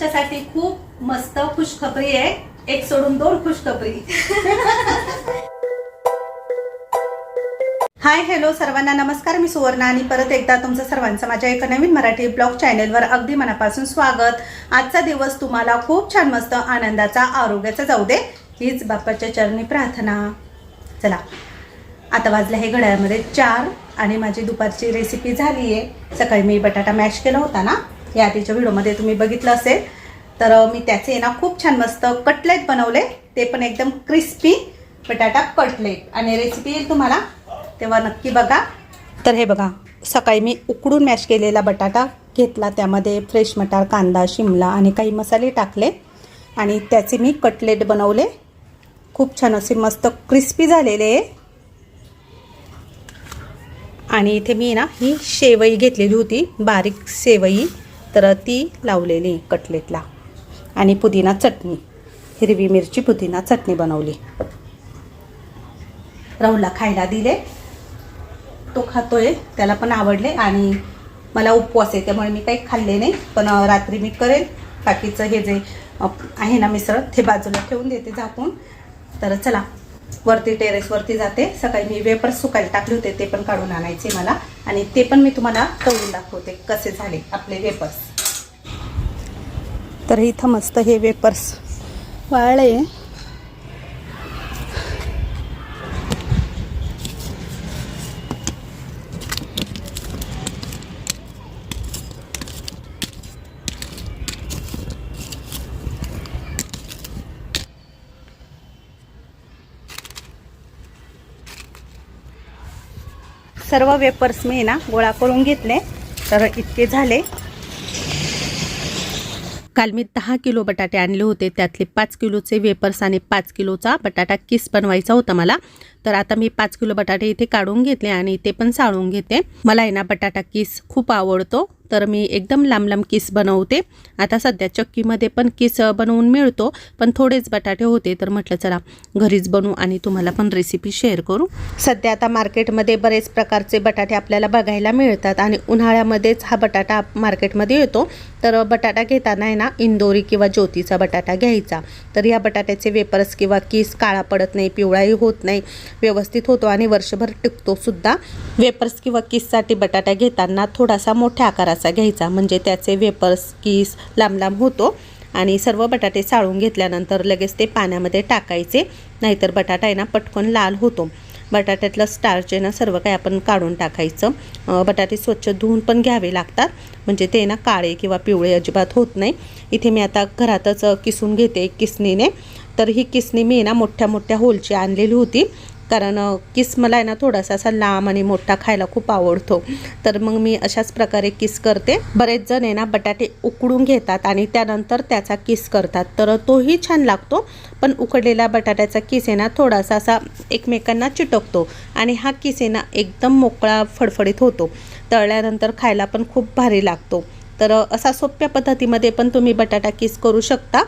तुमच्यासाठी खूप मस्त खुशखबरी आहे. एक सोडून दोन खुशखबरी. हाय हॅलो सर्वांना. नमस्कार मी सुवर्णा आणि परत एकदा तुमचं सर्वांचं माझ्या एका नवीन मराठी ब्लॉग चॅनेलवर अगदी मनापासून स्वागत. आजचा दिवस तुम्हाला खूप छान मस्त आनंदाचा आरोग्याचा जाऊ दे हीच बाप्पाच्या चरणी प्रार्थना. चला आता वाजलं हे घड्याळमध्ये चार आणि माझी दुपारची रेसिपी झाली आहे सकाळी मी बटाटा मॅश केला होता ना? या आधीच्या व्हिडिओमध्ये तुम्ही बघितलं असेल. तर मी त्याचे ना खूप छान मस्त कटलेट बनवले. ते पण एकदम क्रिस्पी बटाटा कटलेट. आणि रेसिपी येईल तुम्हाला तेव्हा नक्की बघा. तर हे बघा सकाळी मी उकडून मॅश केलेला बटाटा घेतला. त्यामध्ये फ्रेश मटार कांदा शिमला आणि काही मसाले टाकले. आणि त्याचे मी कटलेट बनवले. खूप छान असे मस्त क्रिस्पी झालेले आणि इथे मी ना ही शेवई घेतलेली होती बारीक शेवई. तर ती लावलेली कटलेटला आणि पुदिना चटणी हिरवी मिरची पुदिना चटणी बनवली. राहुलला खायला दिले. तो खातोय त्याला पण आवडले आणि मला उपवास आहे त्यामुळे मी काही खाल्ले नाही पण रात्री मी करेल. बाकीचं हे जे आहे ना मिसळ ते बाजूला ठेवून देते झाकून. तर चला वरती टेरेसवरती जाते. सकाळी मी वेपर्स सुकायला टाकले होते ते पण काढून आणायचे मला. आणि ते पण मी तुम्हाला तळून दाखवते कसे झाले आपले वेपर्स तर इथं मस्त हे वेपर्स वाळले. सर्व वेपर्स मी ना गोळा करून घेतले. तर इतके झाले. काल मी दहा किलो बटाटे आणले होते. त्यातले पाच किलोचे वेपर्स आणि पाच किलोचा बटाटा किस बनवायचा होता मला. तर आता मी पाच किलो बटाटे इथे काढून घेतले आणि ते पण साळून घेते. मला आहे ना बटाटा किस खूप आवडतो. तर मी एकदम लांब लांब किस बनवते. आता सध्या चक्कीमध्ये पण किस बनवून मिळतो पण थोडेच बटाटे होते. तर म्हटलं चला घरीच बनवू आणि तुम्हाला पण रेसिपी शेअर करू. सध्या आता मार्केटमध्ये बरेच प्रकारचे बटाटे आपल्याला बघायला मिळतात आणि उन्हाळ्यामध्येच हा बटाटा मार्केटमध्ये येतो. तर बटाटा घेताना आहे ना इंदोरी किंवा ज्योतीचा बटाटा घ्यायचा. तर या बटाट्याचे वेपर्स किंवा किस काळा पडत नाही पिवळाही होत नाही व्यवस्थित होतो आणि वर्षभर टिकतो सुद्धा. वेपर्स किंवा किससाठी बटाटा घेताना थोडासा मोठ्या आकाराचा घ्यायचा. म्हणजे त्याचे वेपर्स किस लांब लांब होतो आणि सर्व बटाटे साळून घेतल्यानंतर लगेच ते पाण्यामध्ये टाकायचे. नाहीतर बटाटा आहे ना पटकन लाल होतो. बटाट्यातलं स्टार्च आहे ना सर्व काही आपण काढून टाकायचं. बटाटे स्वच्छ धुवून पण घ्यावे लागतात. म्हणजे ते ना काळे किंवा पिवळे अजिबात होत नाही. इथे मी आता घरातच किसून घेते किसनीने तर ही किसनी मी ना मोठ्या मोठ्या होलची आणलेली होती. कारण किस मला आहे ना थोडासा असा लांब आणि मोठा खायला खूप आवडतो. तर मग मी अशाच प्रकारे किस करते. बरेच जण आहे ना बटाटे उकडून घेतात आणि त्यानंतर त्याचा किस करतात. तर तोही छान लागतो. पण उकडलेला बटाट्याचा किस आहे ना थोडासा असा एकमेकांना चिटकतो आणि हा किस आहे ना एकदम मोकळा फडफडीत होतो. तळल्यानंतर खायला पण खूप भारी लागतो. तर असा सोप्या पद्धतीमध्ये पण तुम्ही बटाटा किस करू शकता.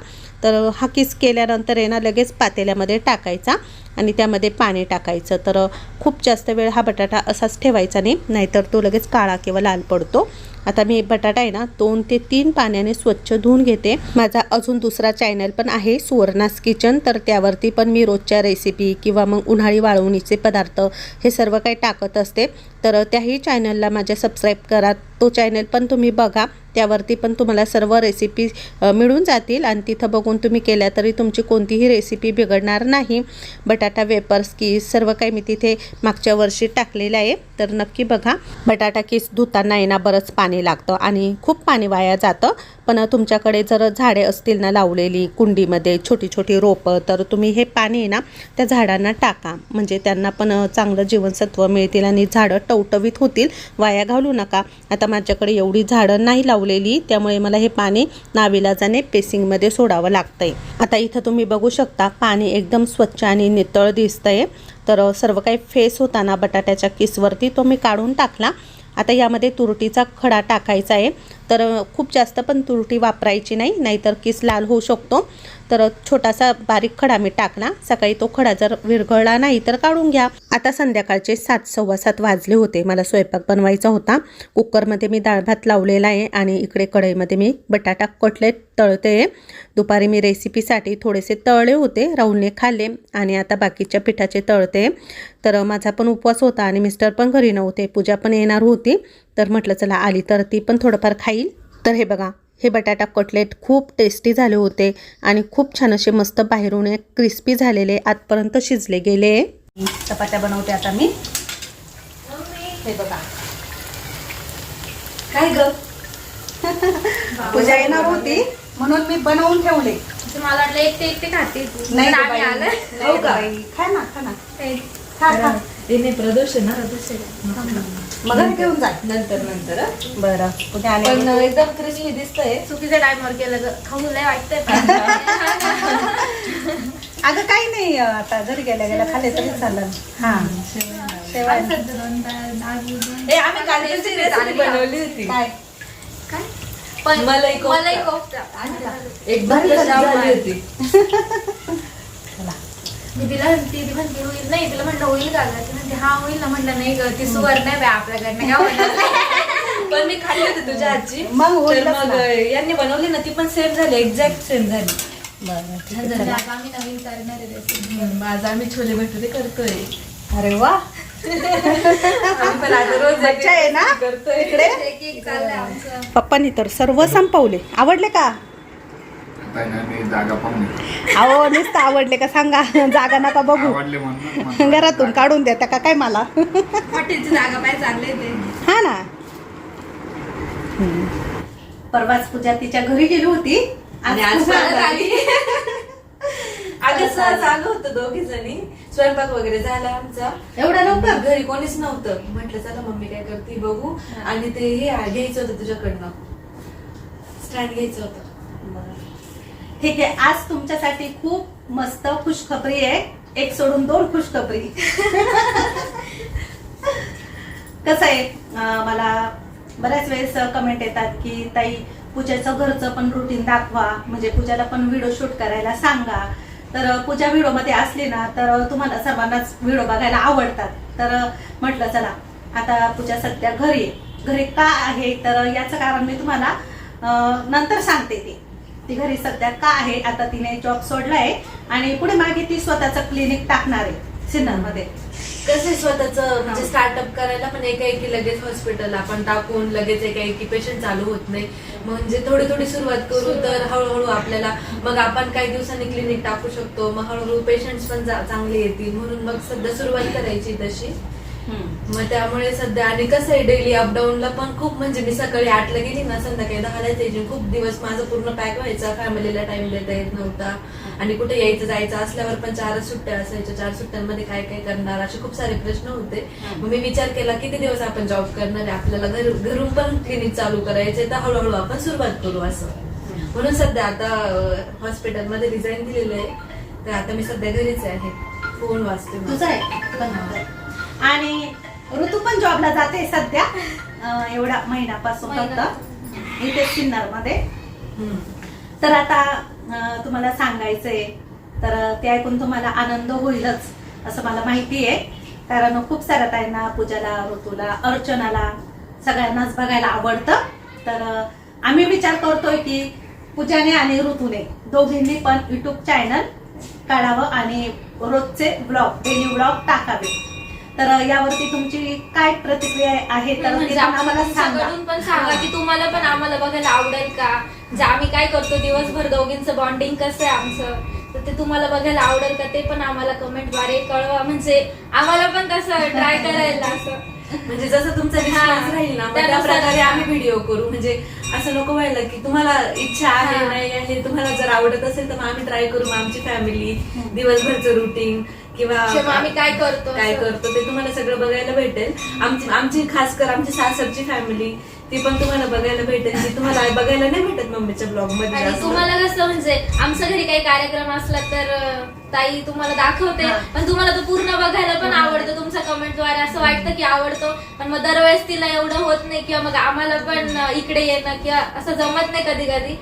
तर हा किस केल्यानंतर आहे ना लगेच पातेल्यामध्ये टाकायचा आणि त्यामध्ये पाणी टाकायचं. तर खूप जास्त वेळ हा बटाटा असाच ठेवायचा नाही नाहीतर तो लगेच काळा किंवा लाल पडतो. आता मी बटाटा आहे ना दोन ते तीन पाण्याने स्वच्छ धुवून घेते. माझा अजून दुसरा चॅनल पण आहे सुवर्णास किचन. तर त्यावरती पण मी रोजच्या रेसिपी किंवा मग उन्हाळी वाळवणीचे पदार्थ हे सर्व काही टाकत असते. तर त्याही चॅनलला माझ्या सबस्क्राईब करा. तो चॅनल पण तुम्ही बघा. त्यावरती पण तुम्हाला सर्व रेसिपी मिळून जातील. आणि तिथं बघून तुम्ही केल्या तरी तुमची कोणतीही रेसिपी बिघडणार नाही. बटाटा वेपर्स किस सर्व काही मी तिथे मागच्या वर्षी टाकलेलं आहे. तर नक्की बघा. बटाटा किस धुताना आहे ना बरंच पाणी लागतं. आणि खूप पाणी वाया जातं. पण तुमच्याकडे जर झाडे असतील ना लावलेली कुंडीमध्ये छोटी छोटी रोपं तर तुम्ही हे पाणी आहे ना त्या झाडांना टाका. म्हणजे त्यांना पण चांगलं जीवनसत्व मिळतील आणि झाडं टवटवीत होतील. वाया घालू नका. आता माझ्याकडे एवढी झाडं नाही लावलेली त्यामुळे मला हे पाणी नाविलाजाने पेसिंगमध्ये सोडावं लागतंय. आता इथं तुम्ही बघू शकता पाणी एकदम स्वच्छ आणि नितळ दिसतंय. तर सर्व काही फेस होताना बटाट्याच्या किसवरती तो मी काढून टाकला. आता यामध्ये तुरटीचा खडा टाकायचा आहे. तर खूप जास्त पण तुरटी वापरायची नाही नाहीतर किस लाल होऊ शकतो. तर छोटासा बारीक खडा मी टाकला सकाळी तो खडा जर विरघळला नाही तर काढून घ्या. आता संध्याकाळचे सात सव्वा सात वाजले होते. मला स्वयंपाक बनवायचा होता. कुकरमध्ये मी डाळ भात लावलेला आहे आणि इकडे कढईमध्ये मी बटाटा कटलेट तळते. दुपारी मी रेसिपीसाठी थोडेसे तळले होते. राहुलने खाल्ले आणि आता बाकीच्या पिठाचे तळते. तर माझा पण उपवास होता आणि मिस्टर पण घरी नव्हते. पूजा पण येणार होती. तर म्हटलं चला आली तर ती पण थोडंफार खाईल. तर हे बघा हे बटाटा कटलेट खूप टेस्टी झाले होते आणि खूप छान असे मस्त बाहेरून एक क्रिस्पी झालेले आतपर्यंत शिजले गेले. चपात्या बनवते आता मी. हे बघा. काय ग? पूजा येणार होती? म्हणून मी बनवून ठेवले. मला वाटलं एकटे एकटे खाते. नाही आलं. नाही ग बाई. खा ना खा ना. खा खा. ते नाही प्रदोष आहे ना. मग घेऊन जा. नंतर नंतर. बरं. पण आली एकदम क्रिस्पी दिसतंय. चुकीच्या टाइमवर केलं ग. खाऊ लय वाटतंय अगं काही नाही आता घरी गेल्या गेल्या खाल्ले तरी चालेल. हा. शेवाय आम्ही काल त्याची रेसिपी बनवली होती. काय? काय? पण मलाई कोफ्ता. मलाई झाली, झाली होती. तिला ती म्हणते होईल नाही तिला म्हणलं होईल का ग? ती म्हणते हा होईल ना. म्हणलं नाही ग ती सुवर नाही बाय आपल्याकडनं. पण मी खाल्ली होती तुझ्या आजी. मग तर होईलच मग ना. यांनी बनवली ना ती पण सेम झाली एक्झॅक्ट सेम झाली. बरं ठीक आहे, चला. आता आम्ही नवीन करणार आहे recipe. हम्म, माझा आम्ही छोले भटुरे करतोय. अरे वा. आम्ही पण आता रोज एक- मज्जा आहे ना? करतोय. इकडे? एक एक चाललंय आमचं. पप्पांनी तर सर्व संपवले. आवडले का? ना मी जागा. अहो नुसतं आवडले का सांगा. जागा नका बघू. आवडले म्हणून म्हणून घरातून काढून देता का? काय मला? हॉटेलची जागा पाय चाललंय ते. हा ना. परवाच पूजा तिच्या घरी गेली होती. आणि आज आली. अगं सहज आलो होतो दोघी जणी. स्वयंपाक वगैरे झाला आमचा. एवढा लवकर? घरी कोणीच नव्हतं. म्हटलं चला मम्मी काय करते बघू. आणि ते हे घ्यायचं होतं तुझ्याकडनं. स्टँड घ्यायचं होतं. ठीक आहे आज तुमच्यासाठी खूप मस्त खुशखबरी आहे. एक सोडून दोन खुशखबरी. कसं आहे मला बऱ्याच वेळेस कमेंट येतात की ताई पूजाचं घरचं पण रुटीन दाखवा. म्हणजे पूजाला पण व्हिडिओ शूट करायला सांगा. तर पूजा व्हिडिओमध्ये असली ना तर तुम्हाला सर्वांनाच व्हिडिओ बघायला आवडतात. तर म्हटलं चला आता पूजा सध्या घरी आहे. घरी का आहे? तर याचं कारण मी तुम्हाला नंतर सांगते ती. ती घरी सध्या का आहे? आता तिने जॉब सोडलाय आणि पुढे मागे ती स्वतःचं क्लिनिक टाकणार आहे सिन्नरमध्ये. कसं स्वतःच? म्हणजे स्टार्टअप करायला पण एकाएकी लगेच हॉस्पिटल आपण टाकून लगेच एकाएकी पेशंट चालू होत नाही. म्हणजे थोडी थोडी सुरुवात करू तर हळूहळू आपल्याला मग आपण काही दिवसांनी क्लिनिक टाकू शकतो. मग हळूहळू पेशंट पण चांगले येतील. म्हणून मग सध्या सुरुवात करायची तशी. मग त्यामुळे सध्या आणि कसं आहे डेली अपडाऊनला पण खूप म्हणजे मी सकाळी आठला गेली ना संध्याकाळी दहाला यायची खूप दिवस माझं पूर्ण पॅक व्हायचा फॅमिलीला टाइम देता येत नव्हता. आणि कुठे यायचं जायचं असल्यावर पण चारच सुट्ट्या असायच्या चार सुट्ट्यांमध्ये काय काय करणार असे खूप सारे प्रश्न होते. मग मी विचार केला किती दिवस आपण जॉब करणार आहे? आपल्याला घर घरून पण क्लिनिक चालू करायचे तर हळूहळू आपण सुरुवात करू असं. म्हणून सध्या आता हॉस्पिटलमध्ये रिझाईन दिलेलं आहे. तर आता मी सध्या घरीच आहे. फोन वाचते. तुझं आहे? आणि ऋतू पण जॉबला जाते सध्या. एवढा महिन्यापासून फक्त. इथे सिन्नरमध्ये. तर आता तुम्हाला सांगायचंय. तर ते ऐकून तुम्हाला आनंद होईलच असं मला माहिती आहे. कारण खूप साऱ्या ताईंना पूजाला ऋतूला अर्चनाला सगळ्यांनाच बघायला आवडतं. तर आम्ही विचार करतोय की पूजाने आणि ऋतूने दोघींनी पण युट्यूब चॅनल काढावं आणि रोजचे ब्लॉग डेली ब्लॉग टाकावे. तर यावरती तुमची काय प्रतिक्रिया आहे? तर ती म्हणजे पण आम्हाला सांगा. तुमच्याकडून पण सांगा की तुम्हाला पण आम्हाला बघायला आवडेल का? जे आम्ही काय करतो दिवसभर दोघींचं बॉन्डिंग कसं आहे आमचं? तर ते तुम्हाला बघायला आवडेल का? ते पण आम्हाला कमेंटद्वारे कळवा. म्हणजे आम्हाला पण तसं ट्राय करायला असं. म्हणजे जसं तुमचा रिस्पॉन्स राहील ना मग त्या त्यानुसार- प्रकारे आम्ही व्हिडिओ करू. म्हणजे असं नको व्हायला की तुम्हाला इच्छा आहे हा. नाही आहे तुम्हाला जर आवडत असेल तर मग आम्ही ट्राय करू. मग आमची फॅमिली दिवसभरचं रुटीन किंवा आम्ही काय करतो काय. करतो ते तुम्हाला सगळं बघायला भेटेल. आमची आमची खास कर आमची सासरची फॅमिली ती पण तुम्हाला बघायला भेटेल. जी तुम्हाला बघायला नाही भेटत मम्मीच्या ब्लॉगमध्ये. तुम्हाला कसं म्हणजे आमच्या घरी काही कार्यक्रम असला तर ताई तुम्हाला दाखवते. पण तुम्हाला तो पूर्ण बघायला पण आवडतो. तुमच्या कमेंटद्वारे असं वाटतं की आवडतो. पण मग दरवेळेस तिला एवढं होत नाही किंवा मग आम्हाला पण इकडे येणं किंवा असं जमत नाही कधी कधी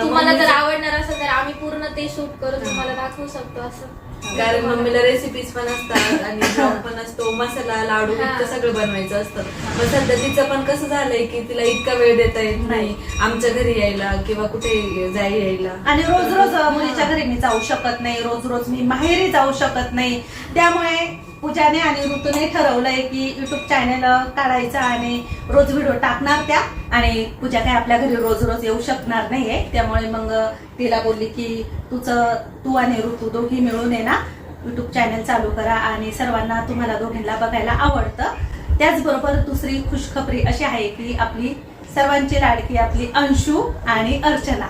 तुम्हाला जर आवडणार असेल तर आम्ही पूर्ण ते शूट करून तुम्हाला दाखवू शकतो असं. कारण मम्मीला रेसिपीज पण असतात आणि ब्लॉग पण असतो. मसाला लाडू. इतकं सगळं बनवायचं असतं. मग सध्या तिचं पण कसं झालंय की तिला इतका वेळ देता येत नाही. आमच्या घरी यायला किंवा कुठे जाई यायला. आणि रोज रोज मुलीच्या घरी मी जाऊ शकत नाही. रोज रोज मी माहेरी जाऊ शकत नाही. त्यामुळे पूजाने आणि ऋतूने ठरवलंय की युट्यूब चॅनल काढायचं आणि रोज व्हिडिओ टाकणार त्या. आणि पूजा काय आपल्या घरी रोज रोज येऊ शकणार नाहीये. त्यामुळे मग तिला बोलली की तुझं तू आणि ऋतू दोघी मिळून ये ना. युट्यूब चॅनल चालू करा आणि सर्वांना तुम्हाला दोघींना बघायला आवडतं. त्याचबरोबर दुसरी खुशखबरी अशी आहे की आपली सर्वांची लाडकी आपली अंशू आणि अर्चना.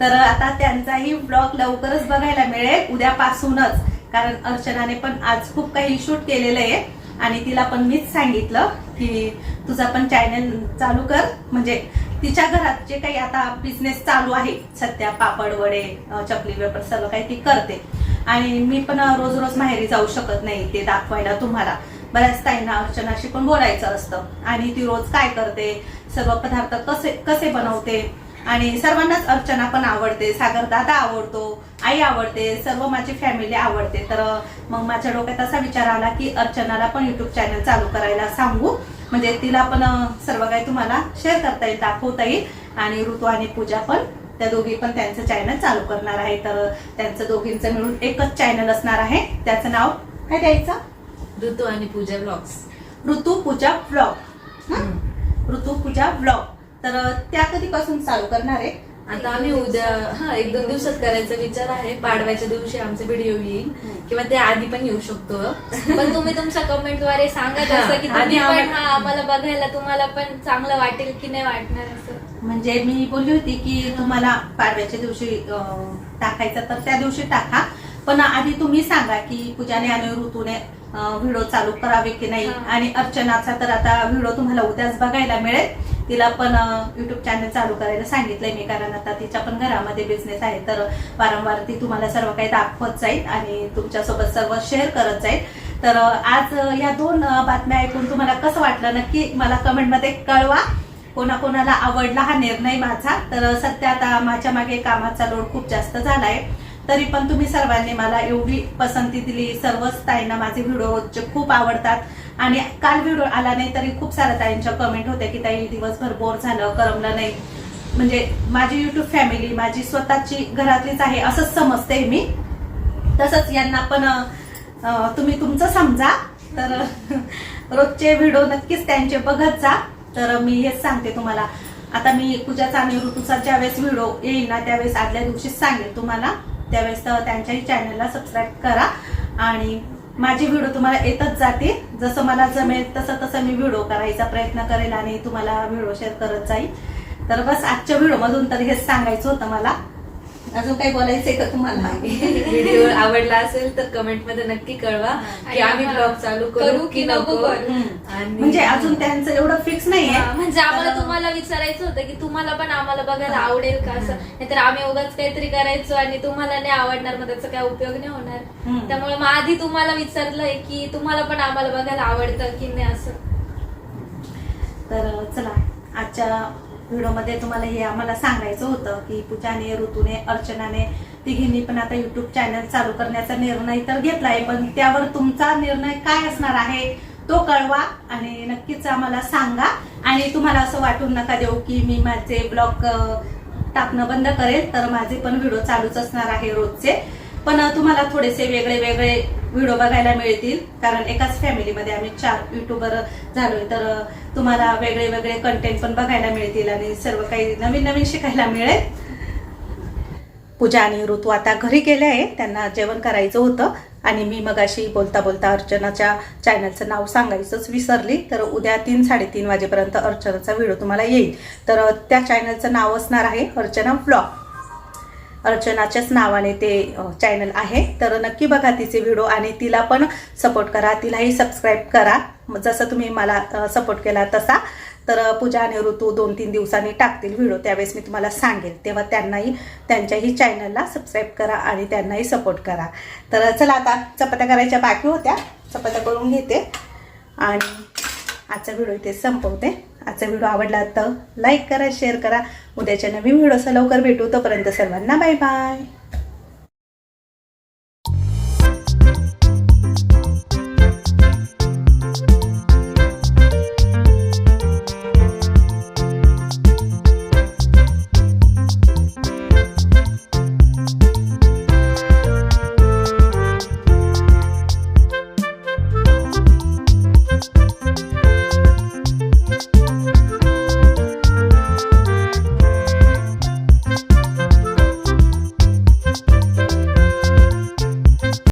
तर आता त्यांचाही ब्लॉग लवकरच बघायला मिळेल. उद्यापासूनच कारण अर्चनाने पण आज खूप काही शूट केलेलं आहे. आणि तिला पण मीच सांगितलं की तुझा पण चॅनल चालू कर. म्हणजे तिच्या घरात जे काही आता बिझनेस चालू आहे सध्या पापड वडे चपली वेपर सर्व काही ती करते. आणि मी पण रोज रोज माहेरी जाऊ शकत नाही ते दाखवायला तुम्हाला. बऱ्याच ताईंना अर्चनाशी पण बोलायचं असतं. आणि ती रोज काय करते सर्व पदार्थ कसे कसे बनवते आणि सर्वांनाच अर्चना पण आवडते सागर दादा आवडतो आई आवडते सर्व माझी फॅमिली आवडते. तर मग माझ्या डोक्यात असा विचार आला की अर्चनाला पण युट्यूब चॅनल चालू करायला सांगू. म्हणजे तिला पण सर्व काही तुम्हाला शेअर करता येईल दाखवता येईल. आणि ऋतू आणि पूजा पण त्या दोघी पण त्यांचं चॅनल चालू करणार आहे. तर त्यांचं दोघींचं मिळून एकच चॅनल असणार आहे. त्याचं नाव काय द्यायचं? ऋतू आणि पूजा ब्लॉग्स ऋतू पूजा ब्लॉग ऋतू पूजा ब्लॉग तर त्या कधीपासून चालू करणार आहे? आता आम्ही उद्या हा एक दोन दिवसात करायचा विचार आहे. पाडव्याच्या दिवशी आमचा व्हिडिओ येईल. किंवा त्या आधी पण येऊ शकतो. पण तुम्ही तुमच्या कमेंटद्वारे सांगत हा, असता की आणि तुम्ही पण आम्हाला- हा आम्हाला बघायला तुम्हाला पण चांगलं वाटेल की नाही वाटणार असं? म्हणजे मी बोलली होती की तुम्हाला पाडव्याच्या दिवशी टाकायचं तर त्या दिवशी टाका. पण आधी तुम्ही सांगा की पूजाने आणि ऋतूने व्हिडिओ चालू करावे की नाही? हा. आणि अर्चनाचा तर आता व्हिडिओ तुम्हाला उद्याच बघायला मिळेल. तिला पण युट्यूब चॅनल चालू करायला सांगितलंय मी कारण आता तिच्या पण घरामध्ये बिझनेस आहे. तर वारंवार ती तुम्हाला सर्व काही दाखवत जाईल आणि तुमच्यासोबत सर्व शेअर करत जाईल. तर आज या दोन बातम्या ऐकून तुम्हाला कसं वाटलं? नक्की मला कमेंटमध्ये कळवा. कोणाकोणाला आवडला हा निर्णय माझा? तर सध्या आता माझ्या मागे कामाचा लोड खूप जास्त झालाय. तरी पण तुम्ही सर्वांनी मला एवढी पसंती दिली. सर्वच ताईंना माझे व्हिडिओ खूप आवडतात. आणि काल व्हिडिओ आला नाही तरी खूप साऱ्या ताईंच्या कमेंट होत्या की ताई दिवसभर बोर झालं करमलं नाही. म्हणजे माझी युट्यूब फॅमिली माझी स्वतःची घरातलीच आहे असंच समजते मी. तसंच यांना पण तुम्ही तुमचं समजा. तर रोजचे व्हिडिओ नक्कीच त्यांचे बघत जा. तर मी हेच सांगते तुम्हाला. आता मी पूजाचा आणि ऋतूचा ज्यावेळेस व्हिडिओ येईल ना त्यावेळेस आदल्या दिवशीच सांगेल तुम्हाला. त्यावेळेस तर त्यांच्याही चॅनलला सबस्क्राईब करा. आणि माझे व्हिडिओ तुम्हाला येतच जातील. जसं मला जमेल तसं तसं मी व्हिडिओ करायचा प्रयत्न करेल आणि तुम्हाला व्हिडिओ शेअर करत जाईल. तर बस आजच्या व्हिडिओमधून तर हेच सांगायचं होतं मला. अजून काही बोलायचंय का तुम्हाला? व्हिडिओ आवडला असेल तर कमेंटमध्ये नक्की कळवा की आम्ही आम्हाला ब्लॉग चालू करू की नको करू. आणि म्हणजे अजून त्यांचं एवढं फिक्स नाहीये. हा, म्हणजे आम्हाला तुम्हाला विचारायचं होतं की तुम्हाला पण आम्हाला बघायला आवडेल का असं? नाहीतर आम्ही उगाच काहीतरी करायचो आणि तुम्हाला नाही आवडणार मग त्याचा काय उपयोग नाही होणार. त्यामुळे मग आधी तुम्हाला विचारलंय की तुम्हाला पण आम्हाला बघायला आवडतं की नाही असं? तर चला आजच्या व्हिडिओमध्ये तुम्हाला हे आम्हाला सांगायचं होतं की पूजाने ऋतूने अर्चनाने तिघींनी पण आता युट्यूब चॅनल चालू करण्याचा निर्णय तर घेतलाय पण त्यावर तुमचा निर्णय काय असणार आहे तो कळवा आणि नक्कीच आम्हाला सांगा. आणि तुम्हाला असं वाटून नका देऊ की मी माझे ब्लॉग टाकणं बंद करेल तर माझे पण व्हिडिओ चालूच असणार आहे रोजचे. पण तुम्हाला थोडेसे वेगळे वेगळे व्हिडिओ बघायला मिळतील कारण एकाच फॅमिलीमध्ये आम्ही चार युट्यूबर झालोय. तर तुम्हाला वेगळे वेगळे कंटेंट पण बघायला मिळतील आणि सर्व काही नवीन नवीन शिकायला मिळेल. पूजा आणि ऋतू आता घरी गेले आहे. त्यांना जेवण करायचं होतं आणि मी मग अशी बोलता बोलता अर्चनाच्या चॅनलचं नाव सांगायचंच विसरली. तर उद्या तीन साडेतीन वाजेपर्यंत अर्चनाचा व्हिडिओ तुम्हाला येईल. तर त्या चॅनलचं नाव असणार आहे अर्चना ब्लॉग अर्चनाच्याच नावाने ते चॅनल आहे. तर नक्की बघा तिचे व्हिडिओ आणि तिला पण सपोर्ट करा. तिलाही सबस्क्राईब करा. जसं तुम्ही मला सपोर्ट केला तसा. तर पूजा आणि ऋतू दोन तीन दिवसांनी टाकतील व्हिडिओ त्यावेळेस मी तुम्हाला सांगेल. तेव्हा त्यांनाही त्यांच्याही चॅनलला सबस्क्राईब करा आणि त्यांनाही सपोर्ट करा. तर चला आता चपात्या करायच्या बाकी होत्या. चपात्या करून घेते. आणि आजचा व्हिडिओ इथे संपवते. आजचा व्हिडिओ आवडला तर लाईक करा शेअर करा. उद्याच्या नवीन व्हिडिओचा लवकर भेटू. तोपर्यंत सर्वांना बाय बाय.